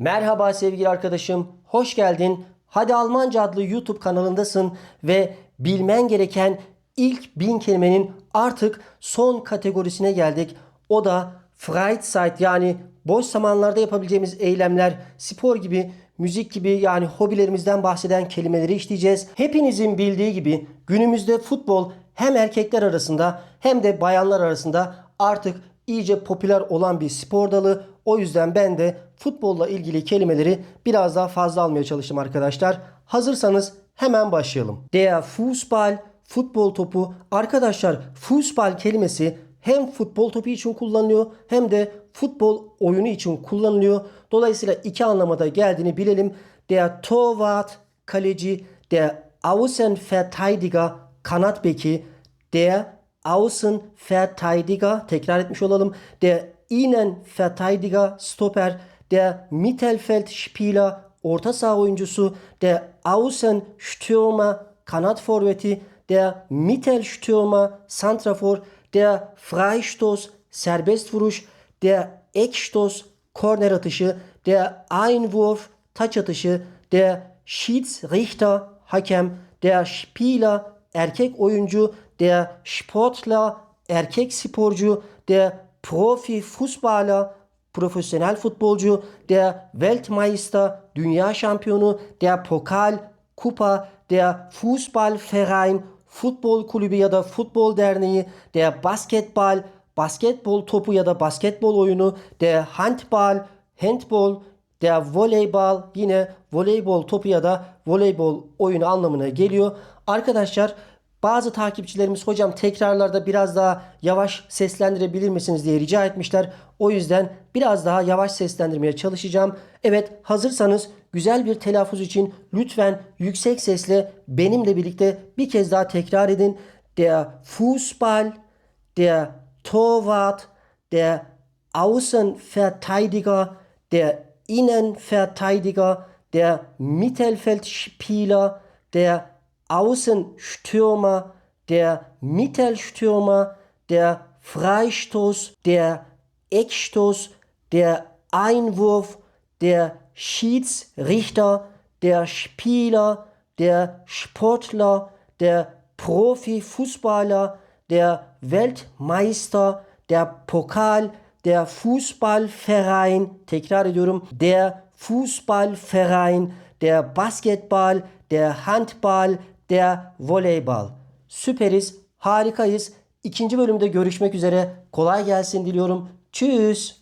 Merhaba sevgili arkadaşım, hoş geldin. Hadi Almanca adlı YouTube kanalındasın ve bilmen gereken ilk bin kelimenin artık son kategorisine geldik. O da Freizeit yani boş zamanlarda yapabileceğimiz eylemler, spor gibi, müzik gibi yani hobilerimizden bahseden kelimeleri işleyeceğiz. Hepinizin bildiği gibi günümüzde futbol hem erkekler arasında hem de bayanlar arasında artık iyice popüler olan bir spor dalı. O yüzden ben de futbolla ilgili kelimeleri biraz daha fazla almaya çalıştım arkadaşlar. Hazırsanız hemen başlayalım. Der Fußball, futbol topu. Arkadaşlar Fußball kelimesi hem futbol topu için kullanılıyor hem de futbol oyunu için kullanılıyor. Dolayısıyla iki anlamada geldiğini bilelim. Der Torwart, kaleci, der Außenverteidiger, kanat beki, der Außenverteidiger, tekrar etmiş olalım. Der Innenverteidiger, stoper, der Mittelfeldspieler, orta saha oyuncusu, der Außenstürmer, kanat forveti, der Mittelstürmer, santrafor, der Freistoß, serbest vuruş, der Eckstoß, korner atışı, der Einwurf, taç atışı, der Schiedsrichter, hakem, der Spieler, erkek oyuncu, der Sportler, erkek sporcu, der Profi Fußballer, profesyonel futbolcu, der Weltmeister, dünya şampiyonu, der Pokal, kupa, der Fußballverein, futbol kulübü ya da futbol derneği, der Basketball, basketbol topu ya da basketbol oyunu, der Handball, handball, der Voleyball yine voleybol topu ya da voleybol oyunu anlamına geliyor. Arkadaşlar bazı takipçilerimiz hocam tekrarlarda biraz daha yavaş seslendirebilir misiniz diye rica etmişler. O yüzden biraz daha yavaş seslendirmeye çalışacağım. Evet hazırsanız güzel bir telaffuz için lütfen yüksek sesle benimle birlikte bir kez daha tekrar edin. Der Fußball, der Torwart, der Außenverteidiger, der Innenverteidiger, der Mittelfeldspieler, der Außenstürmer, der Mittelstürmer, der Freistoß, der Eckstoß, der Einwurf, der Schiedsrichter, der Spieler, der Sportler, der Profifußballer, der Weltmeister, der Pokal, der Fußballverein, der Fußballverein, der Basketball, der Handball, der Voleyball. Süperiz, harikayız. İkinci bölümde görüşmek üzere. Kolay gelsin diliyorum. Tschüss.